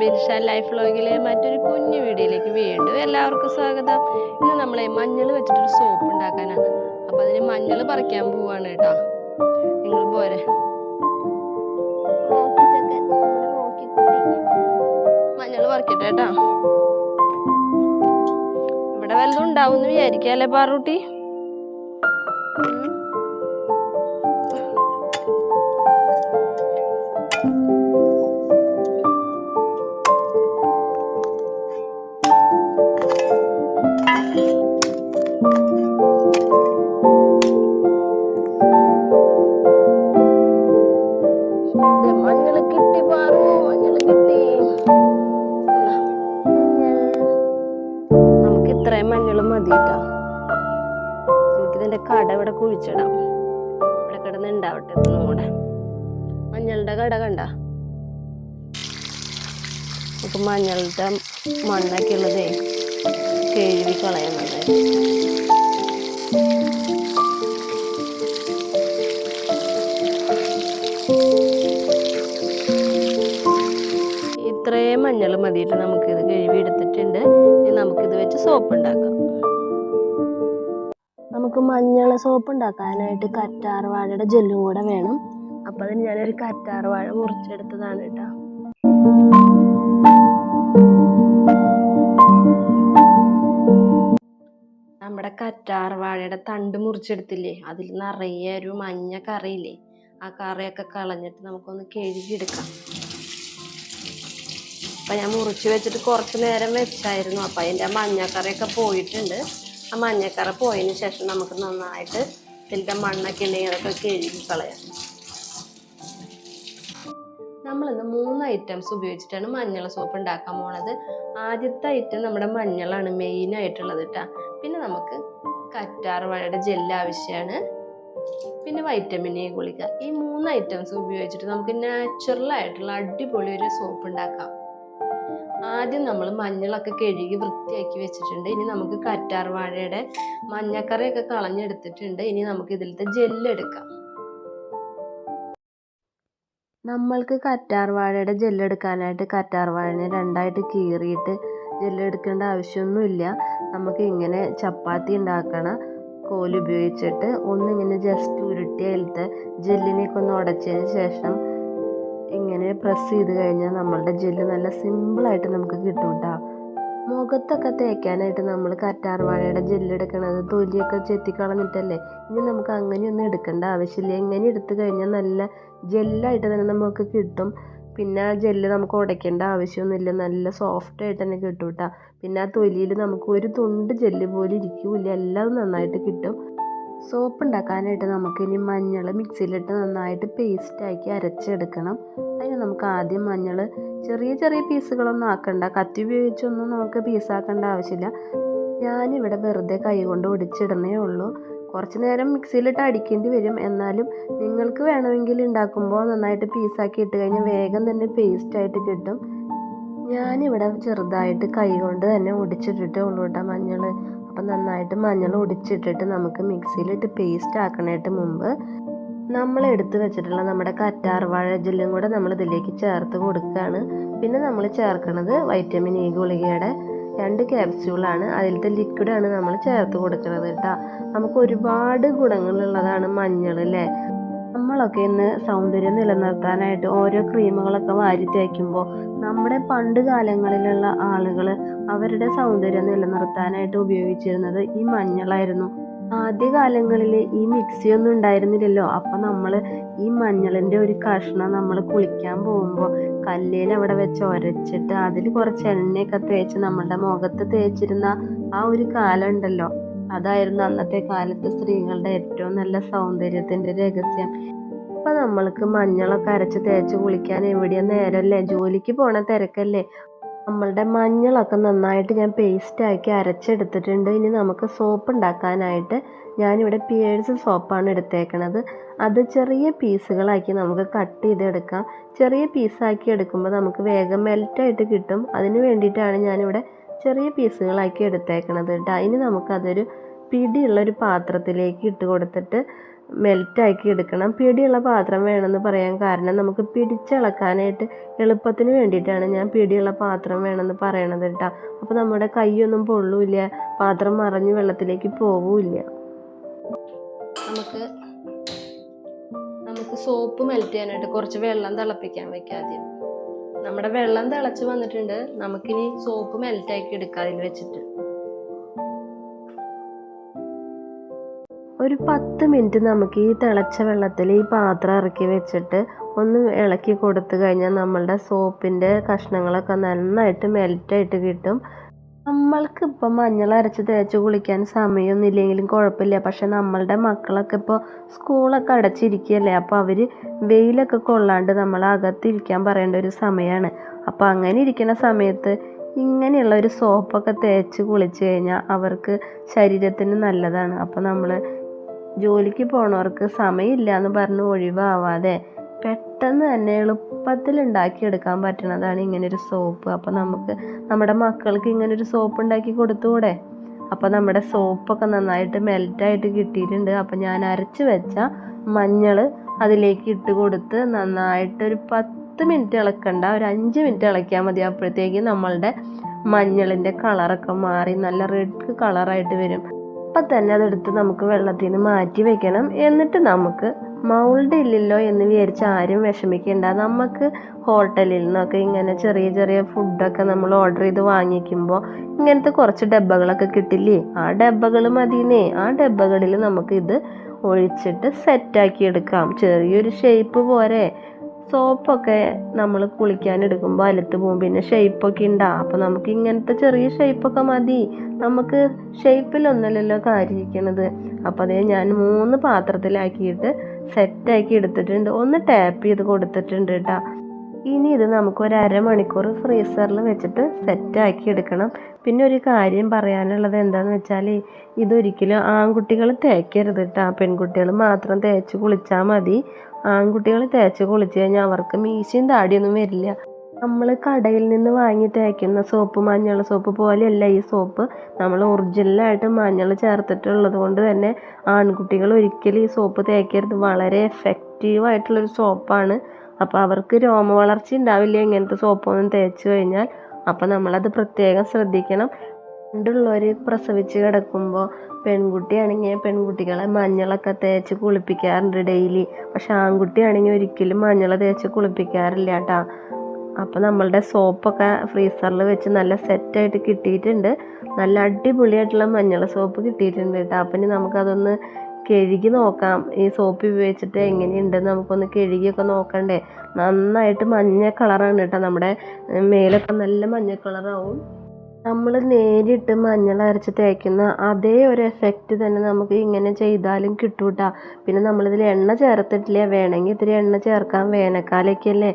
Binsha life വ്ലോഗിലെ മറ്റൊരു കുഞ്ഞു വീഡിയോയിലേക്ക് വീണ്ടും എല്ലാവർക്കും സ്വാഗതം. ഇന്ന് നമ്മളെ മഞ്ഞൾ വെച്ചിട്ടൊരു സോപ്പ് ഉണ്ടാക്കാനാണ്. അപ്പൊ അതിന് മഞ്ഞൾ പറിക്കാൻ പോവാണ് കേട്ടോ. നിങ്ങൾ പോരെ. മഞ്ഞൾ പറിക്കട്ടെ കേട്ടോ. ഇവിടെ വല്ലതും ഉണ്ടാവും എന്ന് വിചാരിക്കാല്ലേ പാറൂട്ടി നമുക്കിതിന്റെ കട ഇവിടെ കുഴിച്ചിടാം. ഇവിടെ കിടന്ന് ഉണ്ടാവട്ടെ മഞ്ഞളുടെ കട കണ്ട? നമുക്ക് മഞ്ഞളുടെ മണ്ണൊക്കെ ഉള്ളതേ കഴുകി കളയാൻ നന്നായിട്ട്. ഇത്രയും മഞ്ഞൾ മതിയിട്ട് നമുക്കിത് കഴുകി എടുത്തിട്ടുണ്ട്. നമുക്കിത് വെച്ച് സോപ്പ് ഉണ്ടാക്കാം. നമുക്ക് മഞ്ഞള സോപ്പ് ഉണ്ടാക്കാനായിട്ട് കറ്റാർ വാഴയുടെ ജെല്ലും കൂടെ വേണം. അപ്പോൾ അതിന് ഞാനൊരു കറ്റാർ വാഴ മുറിച്ചെടുത്തതാണ് കേട്ടോ. നമ്മുടെ കറ്റാർ വാഴയുടെ തണ്ട് മുറിച്ചെടുത്തില്ലേ? അതിൽ നിറയെ ഒരു മഞ്ഞ കറിയില്ലേ? ആ കറിയൊക്കെ കളഞ്ഞിട്ട് നമുക്കൊന്ന് കഴുകിയെടുക്കാം. അപ്പം ഞാൻ മുറിച്ച് വെച്ചിട്ട് കുറച്ച് നേരം വെച്ചായിരുന്നു. അപ്പം അതിന്റെ മഞ്ഞക്കറിയൊക്കെ പോയിട്ടുണ്ട്. ആ മഞ്ഞക്കറ പോയതിന് ശേഷം നമുക്ക് നന്നായിട്ട് ഇതിന്റെ മണ്ണൊക്കെ ഉണ്ടെങ്കിൽ അതൊക്കെ കഴുകി കളയാം. നമ്മളിന്ന് മൂന്ന് ഐറ്റംസ് ഉപയോഗിച്ചിട്ടാണ് മഞ്ഞൾ സോപ്പ് ഉണ്ടാക്കാൻ പോണത്. ആദ്യത്തെ ഐറ്റം നമ്മുടെ മഞ്ഞളാണ് മെയിൻ ആയിട്ടുള്ളത് കേട്ടോ പിന്നെ നമുക്ക് കറ്റാർ വാഴയുടെ ജെല്ല് ആവശ്യമാണ് പിന്നെ വൈറ്റമിൻ എ ഗുളിക. ഈ മൂന്ന് ഐറ്റംസ് ഉപയോഗിച്ചിട്ട് നമുക്ക് നാച്ചുറൽ ആയിട്ടുള്ള അടിപൊളി ഒരു സോപ്പ് ഉണ്ടാക്കാം. ആദ്യം നമ്മൾ മഞ്ഞളൊക്കെ കഴുകി വൃത്തിയാക്കി വെച്ചിട്ടുണ്ട്. ഇനി നമുക്ക് കറ്റാർവാഴയുടെ മഞ്ഞക്കറിയൊക്കെ കളഞ്ഞെടുത്തിട്ടുണ്ട്. ഇനി നമുക്ക് ഇതിലത്തെ ജെല്ലെടുക്കാം നമ്മൾക്ക് കറ്റാർവാഴയുടെ വാഴയുടെ കറ്റാർവാഴനെ രണ്ടായിട്ട് കീറിയിട്ട് ജെല്ലെടുക്കേണ്ട ആവശ്യമൊന്നുമില്ല. നമുക്ക് ഇങ്ങനെ ചപ്പാത്തി ഉണ്ടാക്കണ. കോലുപയോഗിച്ചിട്ട് ഒന്നിങ്ങനെ ജസ്റ്റ് ഉരുട്ടി അതിലത്തെ ജെല്ലിനെയൊക്കെ ഒന്ന് ഉടച്ചതിന് ശേഷം ഇങ്ങനെ പ്രസ് ചെയ്ത് കഴിഞ്ഞാൽ നമ്മളുടെ ജെല്ല് നല്ല സിമ്പിളായിട്ട് നമുക്ക് കിട്ടും കേട്ടോ മുഖത്തൊക്കെ തേക്കാനായിട്ട് നമ്മൾ കറ്റാർ വാഴയുടെ ജെല്ല് എടുക്കണത് തൊലിയൊക്കെ ചെത്തിക്കളഞ്ഞിട്ടല്ലേ ഇനി നമുക്ക് അങ്ങനെയൊന്നും എടുക്കേണ്ട ആവശ്യമില്ല. എങ്ങനെ എടുത്തു കഴിഞ്ഞാൽ നല്ല ജെല്ലായിട്ട് തന്നെ നമുക്ക് കിട്ടും. പിന്നെ ആ ജെല്ല് നമുക്ക് ഉടയ്ക്കേണ്ട ആവശ്യമൊന്നുമില്ല. നല്ല സോഫ്റ്റ് ആയിട്ട് തന്നെ കിട്ടും കേട്ടോ പിന്നെ ആ തൊലിയിൽ നമുക്ക് ഒരു തുണ്ട് ജെല്ല് പോലും ഇരിക്കൂല എല്ലാം നന്നായിട്ട് കിട്ടും. സോപ്പ് ഉണ്ടാക്കാനായിട്ട് നമുക്കിനി മഞ്ഞൾ മിക്സിയിലിട്ട് നന്നായിട്ട് പേസ്റ്റാക്കി അരച്ചെടുക്കണം. അതിന് നമുക്ക് ആദ്യം മഞ്ഞൾ ചെറിയ ചെറിയ പീസുകളൊന്നും ആക്കണ്ട. കത്തി ഉപയോഗിച്ചൊന്നും നമുക്ക് പീസാക്കേണ്ട ആവശ്യമില്ല. ഞാനിവിടെ വെറുതെ കൈ കൊണ്ട് ഒടിച്ചിടണേ ഉള്ളൂ. കുറച്ച് നേരം മിക്സിയിലിട്ട് അടിക്കേണ്ടി വരും. എന്നാലും നിങ്ങൾക്ക് വേണമെങ്കിൽ ഉണ്ടാക്കുമ്പോൾ നന്നായിട്ട് പീസാക്കി ഇട്ട് കഴിഞ്ഞാൽ വേഗം തന്നെ പേസ്റ്റായിട്ട് കിട്ടും. ഞാനിവിടെ ചെറുതായിട്ട് കൈ കൊണ്ട് തന്നെ ഒടിച്ചിട്ടിട്ടേ ഉള്ളൂ കേട്ടോ മഞ്ഞൾ. അപ്പം നന്നായിട്ട് മഞ്ഞൾ ഒടിച്ചിട്ടിട്ട് നമുക്ക് മിക്സിയിലിട്ട് പേസ്റ്റ് ആക്കണേട്ട് മുമ്പ് നമ്മൾ എടുത്തു വെച്ചിട്ടുള്ള നമ്മുടെ കറ്റാർ വാഴ ജെല്ലും കൂടെ നമ്മൾ ഇതിലേക്ക് ചേർത്ത് കൊടുക്കുകയാണ്. പിന്നെ നമ്മൾ ചേർക്കുന്നത് വൈറ്റമിൻ ഇ ഗുളികയുടെ രണ്ട് ക്യാപ്സ്യൂളാണ് അതിലത്തെ ലിക്വിഡാണ് നമ്മൾ ചേർത്ത് കൊടുക്കുന്നത് കേട്ടോ. നമുക്ക് ഒരുപാട് ഗുണങ്ങളുള്ളതാണ് മഞ്ഞൾ അല്ലേ? നമ്മളൊക്കെ ഇന്ന് സൗന്ദര്യം നിലനിർത്താനായിട്ട് ഓരോ ക്രീമുകളൊക്കെ വാരി തേക്കുമ്പോൾ നമ്മുടെ പണ്ട് കാലങ്ങളിലുള്ള ആളുകൾ അവരുടെ സൗന്ദര്യം നിലനിർത്താനായിട്ട് ഉപയോഗിച്ചിരുന്നത് ഈ മഞ്ഞളായിരുന്നു. ആദ്യ കാലങ്ങളിൽ ഈ മിക്സി ഒന്നും ഉണ്ടായിരുന്നില്ലല്ലോ. അപ്പം നമ്മൾ ഈ മഞ്ഞളിന്റെ ഒരു കഷ്ണം നമ്മൾ കുളിക്കാൻ പോകുമ്പോൾ കല്ലേൽ അവിടെ വെച്ച് ഉരച്ചിട്ട് അതിൽ കുറച്ച് എണ്ണയൊക്കെ തേച്ച് നമ്മളുടെ മുഖത്ത് തേച്ചിരുന്ന ആ ഒരു കാലം ഉണ്ടല്ലോ. അതായിരുന്നു അന്നത്തെ കാലത്ത് സ്ത്രീകളുടെ ഏറ്റവും നല്ല സൗന്ദര്യത്തിന്റെ രഹസ്യം. ഇപ്പം നമ്മൾക്ക് മഞ്ഞളൊക്കെ അരച്ച് തേച്ച് കുളിക്കാൻ എവിടെയാ നേരമല്ലേ ജോലിക്ക് പോണ തിരക്കല്ലേ? നമ്മളുടെ മഞ്ഞളൊക്കെ നന്നായിട്ട് ഞാൻ പേസ്റ്റ് ആക്കി അരച്ചെടുത്തിട്ടുണ്ട്. ഇനി നമുക്ക് സോപ്പ് ഉണ്ടാക്കാനായിട്ട് ഞാനിവിടെ പിയേഴ്സ് സോപ്പാണ് എടുത്തേക്കണത്. അത് ചെറിയ പീസുകളാക്കി നമുക്ക് കട്ട് ചെയ്തെടുക്കാം. ചെറിയ പീസാക്കി എടുക്കുമ്പോൾ നമുക്ക് വേഗം മെൽറ്റായിട്ട് കിട്ടും. അതിന് വേണ്ടിയിട്ടാണ് ഞാനിവിടെ ചെറിയ പീസുകളാക്കി എടുത്തേക്കണത് കേട്ടോ ഇനി നമുക്കതൊരു പിടിയുള്ളൊരു പാത്രത്തിലേക്ക് ഇട്ട് കൊടുത്തിട്ട് മെൽറ്റാക്കി എടുക്കണം. പിടിയുള്ള പാത്രം വേണമെന്ന് പറയാൻ കാരണം നമുക്ക് പിടിച്ചിളക്കാനായിട്ട് എളുപ്പത്തിന് വേണ്ടിയിട്ടാണ് ഞാൻ പിടിയുള്ള പാത്രം വേണമെന്ന് പറയണത് കേട്ടോ അപ്പോൾ നമ്മുടെ കൈയൊന്നും പൊള്ളൂല്ല പാത്രം മറിഞ്ഞ് വെള്ളത്തിലേക്ക് പോവില്ല. നമുക്ക് നമുക്ക് സോപ്പ് മെൽറ്റ് ചെയ്യാനായിട്ട് കുറച്ച് വെള്ളം തിളപ്പിക്കാൻ വെക്കാം ആദ്യം. നമ്മുടെ വെള്ളം തിളച്ച് വന്നിട്ടുണ്ട്. നമുക്കിനി സോപ്പ് മെൽറ്റാക്കി എടുക്കാം അതിൽ വെച്ചിട്ട്. ഒരു പത്ത് മിനിറ്റ് നമുക്ക് ഈ തിളച്ച വെള്ളത്തിൽ ഈ പാത്രം ഇറക്കി വെച്ചിട്ട് ഒന്ന് ഇളക്കി കൊടുത്തു കഴിഞ്ഞാൽ നമ്മളുടെ സോപ്പിന്റെ കഷ്ണങ്ങളൊക്കെ നന്നായിട്ട് മെൽറ്റായിട്ട് കിട്ടും. നമ്മൾക്ക് ഇപ്പം മഞ്ഞൾ അരച്ച് തേച്ച് കുളിക്കാൻ സമയമൊന്നും ഇല്ലെങ്കിലും കുഴപ്പമില്ല. പക്ഷെ നമ്മളുടെ മക്കളൊക്കെ ഇപ്പോൾ സ്കൂളൊക്കെ അടച്ചിരിക്കുകയല്ലേ? അപ്പോൾ അവർ വെയിലൊക്കെ കൊള്ളാണ്ട് നമ്മൾ അകത്തിരിക്കാൻ പറയേണ്ട ഒരു സമയമാണ്. അപ്പോൾ അങ്ങനെ ഇരിക്കുന്ന സമയത്ത് ഇങ്ങനെയുള്ള ഒരു സോപ്പൊക്കെ തേച്ച് കുളിച്ച് കഴിഞ്ഞാൽ അവർക്ക് ശരീരത്തിന് നല്ലതാണ്. അപ്പോൾ നമ്മൾ ജോലിക്ക് പോണവർക്ക് സമയമില്ല എന്ന് പറഞ്ഞ് ഒഴിവാവാതെ പെട്ടെന്ന് തന്നെ എളുപ്പത്തിൽ ഉണ്ടാക്കിയെടുക്കാൻ പറ്റുന്നതാണ് ഇങ്ങനൊരു സോപ്പ്. അപ്പോൾ നമുക്ക് നമ്മുടെ മക്കൾക്ക് ഇങ്ങനൊരു സോപ്പ് ഉണ്ടാക്കി കൊടുത്തുകൂടെ? അപ്പോൾ നമ്മുടെ സോപ്പൊക്കെ നന്നായിട്ട് മെൽറ്റായിട്ട് കിട്ടിയിട്ടുണ്ട്. അപ്പോൾ ഞാൻ അരച്ച് വെച്ച മഞ്ഞൾ അതിലേക്ക് ഇട്ട് കൊടുത്ത് നന്നായിട്ട് ഒരു പത്ത് മിനിറ്റ് ഇളക്കണ്ട ഒരു അഞ്ച് മിനിറ്റ് ഇളക്കിയാൽ മതി. അപ്പോഴത്തേക്കും നമ്മളുടെ മഞ്ഞളിന്റെ കളറൊക്കെ മാറി നല്ല റെഡ് കളറായിട്ട് വരും. അപ്പം തന്നെ അതെടുത്ത് നമുക്ക് വെള്ളത്തിൽ നിന്ന് മാറ്റി വെക്കണം. എന്നിട്ട് നമുക്ക് മൗൾഡ് ഇല്ലല്ലോ എന്ന് വിചാരിച്ച് ആരും വിഷമിക്കേണ്ട. നമുക്ക് ഹോട്ടലിൽ നിന്നൊക്കെ ഇങ്ങനെ ചെറിയ ചെറിയ ഫുഡൊക്കെ നമ്മൾ ഓർഡർ ചെയ്ത് വാങ്ങിക്കുമ്പോൾ ഇങ്ങനത്തെ കുറച്ച് ഡബ്ബകളൊക്കെ കിട്ടില്ലേ? ആ ഡബ്ബകൾ മതിയെന്നേ ആ ഡബ്ബകളിൽ നമുക്ക് ഇത് ഒഴിച്ചിട്ട് സെറ്റാക്കി എടുക്കാം. ചെറിയൊരു ഷേപ്പ് പോരെ. സോപ്പൊക്കെ നമ്മൾ കുളിക്കാൻ എടുക്കുമ്പോൾ അലുത്ത് പോകും പിന്നെ ഷേപ്പൊക്കെ ഉണ്ടാവും അപ്പോൾ നമുക്ക് ഇങ്ങനത്തെ ചെറിയ ഷേപ്പൊക്കെ മതി. നമുക്ക് ഷേപ്പിലൊന്നല്ലല്ലോ കാര്യിരിക്കണത് അപ്പോൾ അതേ ഞാൻ മൂന്ന് പാത്രത്തിലാക്കിയിട്ട് സെറ്റാക്കി എടുത്തിട്ടുണ്ട്. ഒന്ന് ടാപ്പ് ചെയ്ത് കൊടുത്തിട്ടുണ്ട് കേട്ടോ ഇനി ഇത് നമുക്ക് ഒരു അരമണിക്കൂർ ഫ്രീസറിൽ വെച്ചിട്ട് സെറ്റാക്കി എടുക്കണം. പിന്നെ ഒരു കാര്യം പറയാനുള്ളത് എന്താണെന്ന് വെച്ചാൽ ഇതൊരിക്കലും ആൺകുട്ടികൾ തേക്കരുത് കേട്ടോ പെൺകുട്ടികൾ മാത്രം തേച്ച് കുളിച്ചാൽ മതി. ആൺകുട്ടികൾ തേച്ച് കുളിച്ച് കഴിഞ്ഞാൽ അവർക്ക് മീശയും താടിയൊന്നും വരില്ല. നമ്മൾ കടയിൽ നിന്ന് വാങ്ങി തേക്കുന്ന സോപ്പ് മഞ്ഞൾ സോപ്പ് പോലെയല്ല ഈ സോപ്പ് നമ്മൾ ഒറിജിനലായിട്ട് മഞ്ഞൾ ചേർത്തിട്ടുള്ളത് കൊണ്ട് തന്നെ ആൺകുട്ടികൾ ഒരിക്കലും ഈ സോപ്പ് തേക്കരുത്. വളരെ എഫക്റ്റീവ് ആയിട്ടുള്ളൊരു സോപ്പാണ് അപ്പോൾ അവർക്ക് രോമ വളർച്ച ഉണ്ടാവില്ല ഇങ്ങനത്തെ സോപ്പൊന്നും തേച്ച് കഴിഞ്ഞാൽ. അപ്പോൾ നമ്മളത് പ്രത്യേകം ശ്രദ്ധിക്കണം. പണ്ടുള്ളവർ പ്രസവിച്ച് കിടക്കുമ്പോൾ പെൺകുട്ടിയാണെങ്കിൽ പെൺകുട്ടികളെ മഞ്ഞളൊക്കെ തേച്ച് കുളിപ്പിക്കാറുണ്ട് ഡെയിലി. പക്ഷെ ആൺകുട്ടിയാണെങ്കിൽ ഒരിക്കലും മഞ്ഞൾ തേച്ച് കുളിപ്പിക്കാറില്ല കേട്ടോ അപ്പോൾ നമ്മളുടെ സോപ്പൊക്കെ ഫ്രീസറിൽ വെച്ച് നല്ല സെറ്റായിട്ട് കിട്ടിയിട്ടുണ്ട്. നല്ല അടിപൊളിയായിട്ടുള്ള മഞ്ഞൾ സോപ്പ് കിട്ടിയിട്ടുണ്ട് കേട്ടോ അപ്പം ഇനി നമുക്കതൊന്ന് കഴുകി നോക്കാം. ഈ സോപ്പ് ഉപയോഗിച്ചിട്ട് എങ്ങനെയുണ്ടെന്ന് നമുക്കൊന്ന് കഴുകിയൊക്കെ നോക്കണ്ടേ? നന്നായിട്ട് മഞ്ഞ കളറാണ് കേട്ടോ നമ്മുടെ മേലൊക്കെ നല്ല മഞ്ഞ കളറാവും. നമ്മൾ നേരിട്ട് മഞ്ഞൾ അരച്ച് തേക്കുന്ന അതേ ഒരു എഫക്റ്റ് തന്നെ നമുക്ക് ഇങ്ങനെ ചെയ്താലും കിട്ടൂട്ടാ. കേട്ടോ പിന്നെ നമ്മളിതിൽ എണ്ണ ചേർത്തിട്ടില്ല? വേണമെങ്കിൽ ഇത്തിരി എണ്ണ ചേർക്കാം. വേനൽക്കാലമൊക്കെ അല്ലേ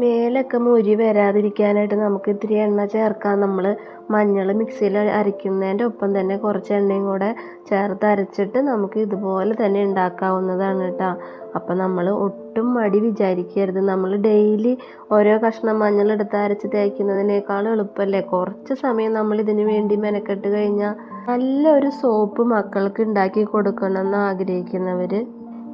മേലൊക്കെ മുരി വരാതിരിക്കാനായിട്ട് നമുക്ക് ഇത്തിരി എണ്ണ ചേർക്കാം. നമ്മൾ മഞ്ഞൾ മിക്സിയിൽ അരയ്ക്കുന്നതിന്റെ ഒപ്പം തന്നെ കുറച്ച് എണ്ണയും കൂടെ ചേർത്ത് അരച്ചിട്ട് നമുക്ക് ഇതുപോലെ തന്നെ ഉണ്ടാക്കാവുന്നതാണ് കേട്ടോ. അപ്പം നമ്മൾ ഒട്ടും മടി വിചാരിക്കരുത്. നമ്മൾ ഡെയിലി ഓരോ കഷ്ണം മഞ്ഞൾ എടുത്ത് അരച്ച് തേക്കുന്നതിനേക്കാൾ എളുപ്പമല്ലേ കുറച്ച് സമയം നമ്മൾ ഇതിനു വേണ്ടി മെനക്കെട്ട് കഴിഞ്ഞാൽ നല്ലൊരു സോപ്പ് മക്കൾക്ക് ഉണ്ടാക്കി കൊടുക്കണമെന്ന് ആഗ്രഹിക്കുന്നവർ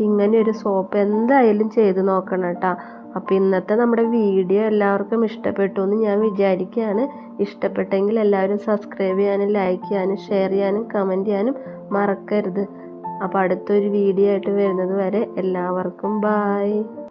ഇങ്ങനെ ഒരു സോപ്പ് എന്തായാലും ചെയ്ത് നോക്കണം കേട്ടോ. അപ്പോൾ ഇന്നത്തെ നമ്മുടെ വീഡിയോ എല്ലാവർക്കും ഇഷ്ടപ്പെട്ടു എന്ന് ഞാൻ വിചാരിക്കുകയാണ്. ഇഷ്ടപ്പെട്ടെങ്കിൽ എല്ലാവരും സബ്സ്ക്രൈബ് ചെയ്യാനും ലൈക്ക് ചെയ്യാനും ഷെയർ ചെയ്യാനും കമന്റ് ചെയ്യാനും മറക്കരുത്. അപ്പോൾ അടുത്തൊരു വീഡിയോ ആയിട്ട് വരുന്നത് വരെ എല്ലാവർക്കും ബായ്